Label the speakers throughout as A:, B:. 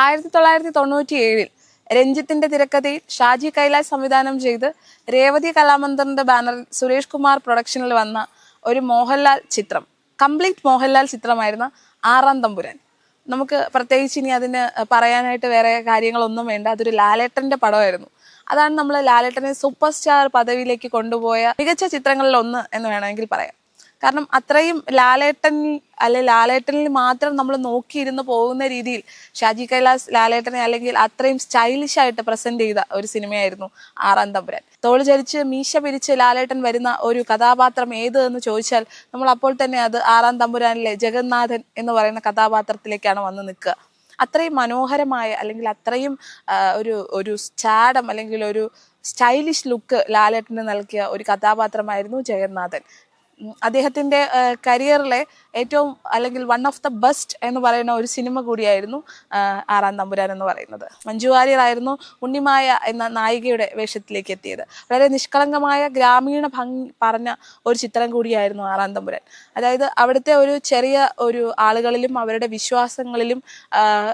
A: ആയിരത്തി തൊള്ളായിരത്തി തൊണ്ണൂറ്റി ഏഴിൽ രഞ്ജിത്തിന്റെ തിരക്കഥയിൽ ഷാജി കൈലാസ് സംവിധാനം ചെയ്ത് രേവതി കലാമന്ദറിന്റെ ബാനറിൽ സുരേഷ് കുമാർ പ്രൊഡക്ഷനിൽ വന്ന ഒരു മോഹൻലാൽ ചിത്രം. കംപ്ലീറ്റ് മോഹൻലാൽ ചിത്രമായിരുന്ന ആറാം തമ്പുരാൻ. നമുക്ക് പ്രത്യേകിച്ച് ഇനി അതിന് പറയാനായിട്ട് വേറെ കാര്യങ്ങളൊന്നും വേണ്ട. അതൊരു ലാലേട്ടന്റെ പടമായിരുന്നു. അതാണ് നമ്മൾ ലാലേട്ടനെ സൂപ്പർ സ്റ്റാർ പദവിയിലേക്ക് കൊണ്ടുപോയ മികച്ച ചിത്രങ്ങളിൽ ഒന്ന് എന്ന് വേണമെങ്കിൽ പറയാം. കാരണം അത്രയും ലാലേട്ടൻ അല്ലെ ലാലേട്ടനിൽ മാത്രം നമ്മൾ നോക്കിയിരുന്ന് പോകുന്ന രീതിയിൽ ഷാജി കൈലാസ് ലാലേട്ടനെ അല്ലെങ്കിൽ അത്രയും സ്റ്റൈലിഷ് ആയിട്ട് പ്രസന്റ് ചെയ്ത ഒരു സിനിമയായിരുന്നു ആറാം തമ്പുരാൻ. തോൾ ചരിച്ച് മീശ പിരിച്ച് ലാലേട്ടൻ വരുന്ന ഒരു കഥാപാത്രം ഏത് എന്ന് ചോദിച്ചാൽ നമ്മൾ അപ്പോൾ തന്നെ അത് ആറാം തമ്പുരാനിലെ ജഗന്നാഥൻ എന്ന് പറയുന്ന കഥാപാത്രത്തിലേക്കാണ് വന്ന് നിൽക്കുക. അത്രയും മനോഹരമായ അല്ലെങ്കിൽ അത്രയും ഒരു ഒരു ചാടം അല്ലെങ്കിൽ ഒരു സ്റ്റൈലിഷ് ലുക്ക് ലാലേട്ടന് നൽകിയ ഒരു കഥാപാത്രമായിരുന്നു ജഗന്നാഥൻ. ഉം, അദ്ദേഹത്തിന്റെ കരിയറിലെ ഏറ്റവും അല്ലെങ്കിൽ വൺ ഓഫ് ദ ബെസ്റ്റ് എന്ന് പറയുന്ന ഒരു സിനിമ കൂടിയായിരുന്നു ആറാം തമ്പുരാൻ എന്ന് പറയുന്നത്. മഞ്ജു വാര്യറായിരുന്നു ഉണ്ണിമായ എന്ന നായികയുടെ വേഷത്തിലേക്ക് എത്തിയത്. വളരെ നിഷ്കളങ്കമായ ഗ്രാമീണ ഭംഗി പറഞ്ഞ ഒരു ചിത്രം കൂടിയായിരുന്നു ആറാം തമ്പുരാൻ. അതായത് അവിടുത്തെ ഒരു ചെറിയ ഒരു ആളുകളിലും അവരുടെ വിശ്വാസങ്ങളിലും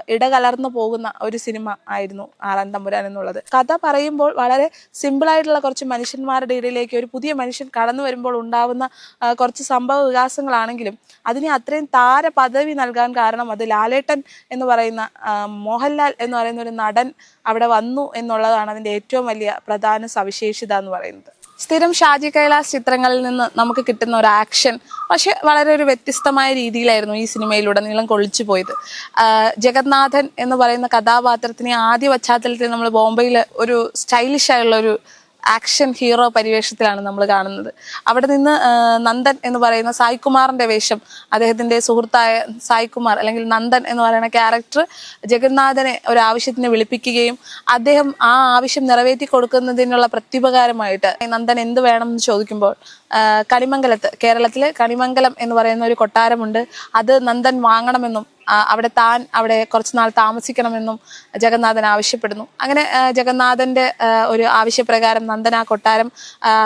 A: ഇടകലർന്നു പോകുന്ന ഒരു സിനിമ ആയിരുന്നു ആറാം തമ്പുരാൻ എന്നുള്ളത്. കഥ പറയുമ്പോൾ വളരെ സിമ്പിളായിട്ടുള്ള കുറച്ച് മനുഷ്യന്മാരുടെ ഇടയിലേക്ക് ഒരു പുതിയ മനുഷ്യൻ കടന്നു വരുമ്പോൾ ഉണ്ടാവുന്ന കുറച്ച് സംഭവ വികാസങ്ങളാണെങ്കിലും അതിനെ അത്രയും താര പദവി നൽകാൻ കാരണം അത് ലാലേട്ടൻ എന്ന് പറയുന്ന മോഹൻലാൽ എന്ന് പറയുന്ന ഒരു നടൻ അവിടെ വന്നു എന്നുള്ളതാണ് അതിന്റെ ഏറ്റവും വലിയ പ്രധാന സവിശേഷത എന്ന് പറയുന്നത്. സ്ഥിരം ഷാജി കൈലാസ് ചിത്രങ്ങളിൽ നിന്ന് നമുക്ക് കിട്ടുന്ന ഒരു ആക്ഷൻ പക്ഷെ വളരെ ഒരു വ്യത്യസ്തമായ രീതിയിലായിരുന്നു ഈ സിനിമയിലുടനീളം കൊള്ളിച്ചു പോയത്. ജഗന്നാഥൻ എന്ന് പറയുന്ന കഥാപാത്രത്തിനെ ആദ്യ പശ്ചാത്തലത്തിൽ നമ്മൾ ബോംബെയിൽ ഒരു സ്റ്റൈലിഷ് ആയുള്ള ഒരു ആക്ഷൻ ഹീറോ പരിവേഷത്തിലാണ് നമ്മൾ കാണുന്നത്. അവിടെ നിന്ന് നന്ദൻ എന്ന് പറയുന്ന സായ്കുമാറിന്റെ വേഷം അദ്ദേഹത്തിന്റെ സുഹൃത്തായ സായ്കുമാർ അല്ലെങ്കിൽ നന്ദൻ എന്ന് പറയുന്ന ക്യാരക്ടർ ജഗന്നാഥനെ ഒരു ആവശ്യത്തിന് വിളിപ്പിക്കുകയും അദ്ദേഹം ആ ആവശ്യം നിറവേറ്റി കൊടുക്കുന്നതിനുള്ള പ്രത്യുപകാരമായിട്ട് നന്ദൻ എന്ത് വേണം എന്ന് ചോദിക്കുമ്പോൾ കണിമംഗലത്ത് കേരളത്തിലെ കണിമംഗലം എന്ന് പറയുന്ന ഒരു കൊട്ടാരമുണ്ട്. അത് നന്ദൻ വാങ്ങണമെന്നും അവിടെ താൻ അവിടെ കുറച്ചുനാൾ താമസിക്കണമെന്നും ജഗന്നാഥൻ ആവശ്യപ്പെടുന്നു. അങ്ങനെ ജഗന്നാഥന്റെ ഒരു ആവശ്യപ്രകാരം നന്ദന കൊട്ടാരം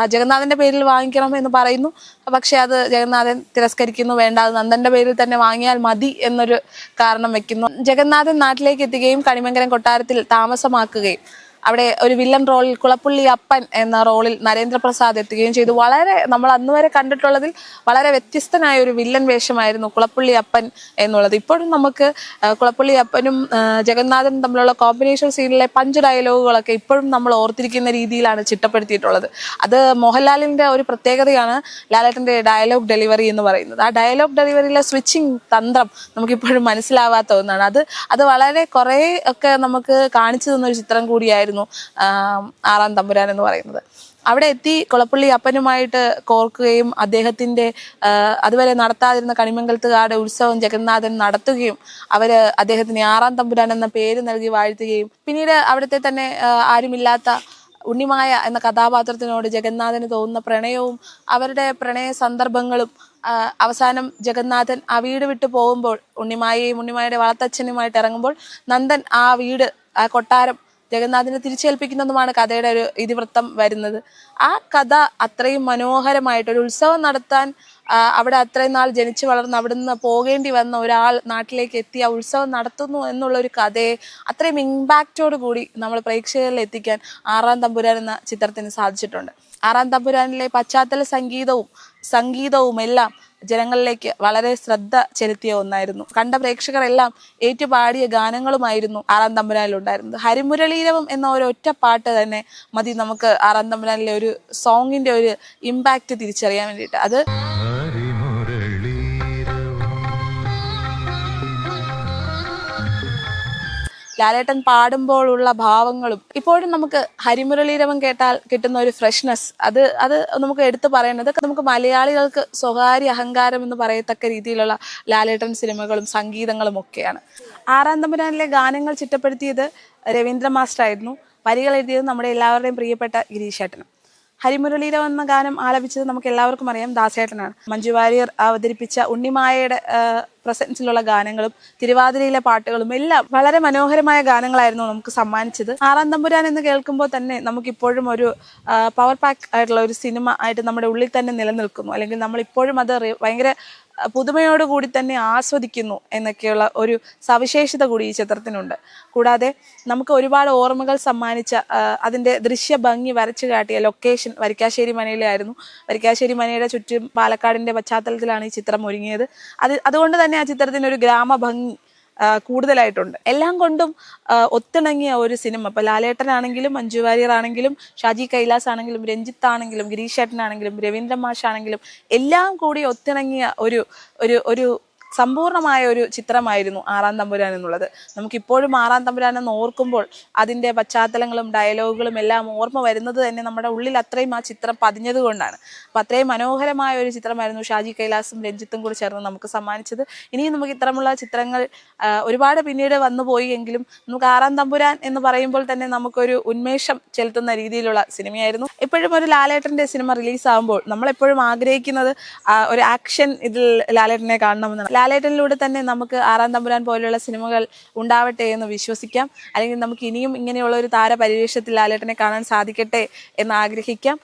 A: ജഗന്നാഥന്റെ പേരിൽ വാങ്ങിക്കണം എന്ന് പറയുന്നു. പക്ഷെ അത് ജഗന്നാഥൻ തിരസ്കരിക്കുന്നു വേണ്ട അത് നന്ദന്റെ പേരിൽ തന്നെ വാങ്ങിയാൽ മതി എന്നൊരു കാരണം വെക്കുന്നു. ജഗന്നാഥൻ നാട്ടിലേക്ക് എത്തുകയും കണിമംഗലം കൊട്ടാരത്തിൽ താമസമാക്കുകയും അവിടെ ഒരു വില്ലൻ റോളിൽ കുളപ്പുള്ളി അപ്പൻ എന്ന റോളിൽ നരേന്ദ്രപ്രസാദ് എത്തുകയും ചെയ്തു. വളരെ നമ്മൾ അന്ന് വരെ കണ്ടിട്ടുള്ളതിൽ വളരെ വ്യത്യസ്തനായ ഒരു വില്ലൻ വേഷമായിരുന്നു കുളപ്പുള്ളി അപ്പൻ എന്നുള്ളത്. ഇപ്പോഴും നമുക്ക് കുളപ്പുള്ളി അപ്പനും ജഗന്നാഥനും തമ്മിലുള്ള കോമ്പിനേഷൻ സീനിലെ പഞ്ച് ഡയലോഗുകളൊക്കെ ഇപ്പോഴും നമ്മൾ ഓർത്തിരിക്കുന്ന രീതിയിലാണ് ചിട്ടപ്പെടുത്തിയിട്ടുള്ളത്. അത് മോഹൻലാലിന്റെ ഒരു പ്രത്യേകതയാണ് ലാലേട്ടന്റെ ഡയലോഗ് ഡെലിവറി എന്ന് പറയുന്നത്. ആ ഡയലോഗ് ഡെലിവറിയിലെ സ്വിച്ചിങ് തന്ത്രം നമുക്കിപ്പോഴും മനസ്സിലാവാത്ത ഒന്നാണ്. അത് അത് വളരെ കുറേ ഒക്കെ നമുക്ക് കാണിച്ചു തന്ന ഒരു ചിത്രം കൂടിയായിരുന്നു ആം, ആറാം തമ്പുരാൻ എന്ന് പറയുന്നത്. അവിടെ എത്തി കുളപ്പള്ളി അപ്പനുമായിട്ട് കോർക്കുകയും അദ്ദേഹത്തിന്റെ അതുവരെ നടത്താതിരുന്ന കണിമംഗലത്തുകാരുടെ ഉത്സവം ജഗന്നാഥൻ നടത്തുകയും അവർ അദ്ദേഹത്തിന് ആറാം തമ്പുരാൻ എന്ന പേര് നൽകി വാഴ്ത്തുകയും. പിന്നീട് അവിടുത്തെ തന്നെ ആരുമില്ലാത്ത ഉണ്ണിമായ എന്ന കഥാപാത്രത്തിനോട് ജഗന്നാഥന് തോന്നുന്ന പ്രണയവും അവരുടെ പ്രണയ സന്ദർഭങ്ങളും അവസാനം ജഗന്നാഥൻ ആ വീട് വിട്ടു പോകുമ്പോൾ ഉണ്ണിമായയും ഉണ്ണിമായയുടെ വളർത്തച്ഛനുമായിട്ട് ഇറങ്ങുമ്പോൾ നന്ദൻ ആ വീട് ആ കൊട്ടാരം ജഗന്നാഥിനെ തിരിച്ചേൽപ്പിക്കുന്നതുമാണ് കഥയുടെ ഒരു ഇതിവൃത്തം വരുന്നത്. ആ കഥ അത്രയും മനോഹരമായിട്ട് ഒരു ഉത്സവം നടത്താൻ അവിടെ അത്രയും നാൾ ജനിച്ചു വളർന്ന് അവിടുന്ന് പോകേണ്ടി വന്ന ഒരാൾ നാട്ടിലേക്ക് എത്തി ആ ഉത്സവം നടത്തുന്നു എന്നുള്ള ഒരു കഥയെ അത്രയും ഇമ്പാക്റ്റോട് കൂടി നമ്മൾ പ്രേക്ഷകരിൽ എത്തിക്കാൻ ആറാം തമ്പുരാൻ എന്ന ചിത്രത്തിന് സാധിച്ചിട്ടുണ്ട്. ആറാം തമ്പുരാനിലെ പശ്ചാത്തല സംഗീതവും സംഗീതവും എല്ലാം ജനങ്ങളിലേക്ക് വളരെ ശ്രദ്ധ ചെലുത്തിയ ഒന്നായിരുന്നു. കണ്ട പ്രേക്ഷകരെല്ലാം ഏറ്റുപാടിയ ഗാനങ്ങളുമായിരുന്നു ആറാം തമ്പുരാനിൽ ഉണ്ടായിരുന്നത് ഹരിമുരളീരവം എന്ന ഒറ്റ പാട്ട് തന്നെ മതി നമുക്ക് ആറാം തമ്പുരാനിലെ ഒരു സോങ്ങിന്റെ ഒരു ഇമ്പാക്റ്റ് തിരിച്ചറിയാൻ വേണ്ടിയിട്ട്. അത് ലാലേട്ടൻ പാടുമ്പോഴുള്ള ഭാവങ്ങളും ഇപ്പോഴും നമുക്ക് ഹരിമുരളീരവം കേട്ടാൽ കിട്ടുന്ന ഒരു ഫ്രഷ്നെസ് അത് അത് നമുക്ക് എടുത്തു പറയേണ്ടത് നമുക്ക് മലയാളികൾക്ക് സ്വകാര്യ അഹങ്കാരം എന്ന് പറയത്തക്ക രീതിയിലുള്ള ലാലേട്ടൻ സിനിമകളും സംഗീതങ്ങളും ഒക്കെയാണ്. ആറാം തമ്പുരാനിലെ ഗാനങ്ങൾ ചിട്ടപ്പെടുത്തിയത് രവീന്ദ്ര മാസ്റ്റർ ആയിരുന്നു വരികൾ എഴുതിയത് നമ്മുടെ എല്ലാവരുടെയും പ്രിയപ്പെട്ട ഗിരീഷേട്ടനും. ഹരിമുരളീരവം എന്ന ഗാനം ആലപിച്ചത് നമുക്ക് എല്ലാവർക്കും അറിയാം. ദാസേട്ടനാണ്. മഞ്ജു വാര്യർ അവതരിപ്പിച്ച ഉണ്ണിമായയുടെ പ്രസൻസിലുള്ള ഗാനങ്ങളും തിരുവാതിരയിലെ പാട്ടുകളും എല്ലാം വളരെ മനോഹരമായ ഗാനങ്ങളായിരുന്നു നമുക്ക് സമ്മാനിച്ചത്. ആറാം തമ്പുരാൻ എന്ന് കേൾക്കുമ്പോൾ തന്നെ നമുക്കിപ്പോഴും ഒരു പവർ പാക്ക് ആയിട്ടുള്ള ഒരു സിനിമ ആയിട്ട് നമ്മുടെ ഉള്ളിൽ തന്നെ നിലനിൽക്കുന്നു. അല്ലെങ്കിൽ നമ്മൾ ഇപ്പോഴും അത് ഭയങ്കര പുതുമയോടുകൂടി തന്നെ ആസ്വദിക്കുന്നു എന്നൊക്കെയുള്ള ഒരു സവിശേഷത കൂടി ഈ ചിത്രത്തിനുണ്ട്. കൂടാതെ നമുക്ക് ഒരുപാട് ഓർമ്മകൾ സമ്മാനിച്ച അതിന്റെ ദൃശ്യ ഭംഗി വരച്ചു കാട്ടിയ ലൊക്കേഷൻ വരിക്കാശ്ശേരി മനയിലായിരുന്നു വരിക്കാശ്ശേരി മനയുടെ ചുറ്റും പാലക്കാടിന്റെ പശ്ചാത്തലത്തിലാണ് ഈ ചിത്രം ഒരുങ്ങിയത്. അത് അതുകൊണ്ട് തന്നെ ആ ചിത്രത്തിനൊരു ഗ്രാമഭംഗി കൂടുതലായിട്ടുണ്ട്. എല്ലാം കൊണ്ടും ഒത്തിണങ്ങിയ ഒരു സിനിമ. ഇപ്പൊ ലാലേട്ടനാണെങ്കിലും മഞ്ജു വാര്യർ ആണെങ്കിലും ഷാജി കൈലാസ് ആണെങ്കിലും രഞ്ജിത്ത് ആണെങ്കിലും ഗിരീഷ് ഏട്ടനാണെങ്കിലും രവീന്ദ്രമാഷാണെങ്കിലും മാഷ് ആണെങ്കിലും എല്ലാം കൂടി ഒത്തിണങ്ങിയ ഒരു ഒരു ഒരു സമ്പൂർണമായ ഒരു ചിത്രമായിരുന്നു ആറാം തമ്പുരാൻ എന്നുള്ളത്. നമുക്കിപ്പോഴും ആറാം തമ്പുരാൻ എന്ന് ഓർക്കുമ്പോൾ അതിന്റെ പശ്ചാത്തലങ്ങളും ഡയലോഗുകളും എല്ലാം ഓർമ്മ വരുന്നത് തന്നെ നമ്മുടെ ഉള്ളിൽ അത്രയും ആ ചിത്രം പതിഞ്ഞത് കൊണ്ടാണ്. അപ്പം അത്രയും മനോഹരമായ ഒരു ചിത്രമായിരുന്നു ഷാജി കൈലാസും രഞ്ജിത്തും കൂടി ചേർന്ന് നമുക്ക് സമ്മാനിച്ചത്. ഇനിയും നമുക്ക് ഇത്തരമുള്ള ചിത്രങ്ങൾ ഒരുപാട് പിന്നീട് വന്നു പോയി എങ്കിലും നമുക്ക് ആറാം തമ്പുരാൻ എന്ന് പറയുമ്പോൾ തന്നെ നമുക്കൊരു ഉന്മേഷം ചെലുത്തുന്ന രീതിയിലുള്ള സിനിമയായിരുന്നു. എപ്പോഴും ഒരു ലാലേട്ടന്റെ സിനിമ റിലീസാകുമ്പോൾ നമ്മളെപ്പോഴും ആഗ്രഹിക്കുന്നത് ഒരു ആക്ഷൻ ഇതിൽ ലാലേട്ടനെ കാണണമെന്നാണ്. ലാലേട്ടനിലൂടെ തന്നെ നമുക്ക് ആറാം തമ്പുരാൻ പോലെയുള്ള സിനിമകൾ ഉണ്ടാവട്ടെ എന്ന് വിശ്വസിക്കാം. അല്ലെങ്കിൽ നമുക്ക് ഇനിയും ഇങ്ങനെയുള്ള ഒരു താരപരിവേഷത്തിൽ ലാലേട്ടനെ കാണാൻ സാധിക്കട്ടെ എന്ന് ആഗ്രഹിക്കാം.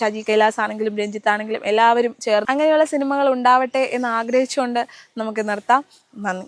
A: ഷജി കൈലാസ് ആണെങ്കിലും രഞ്ജിത്ത് ആണെങ്കിലും എല്ലാവരും ചേർന്ന് അങ്ങനെയുള്ള സിനിമകൾ ഉണ്ടാവട്ടെ എന്ന് ആഗ്രഹിച്ചുകൊണ്ട് നമുക്ക് നിർത്താം. നന്ദി.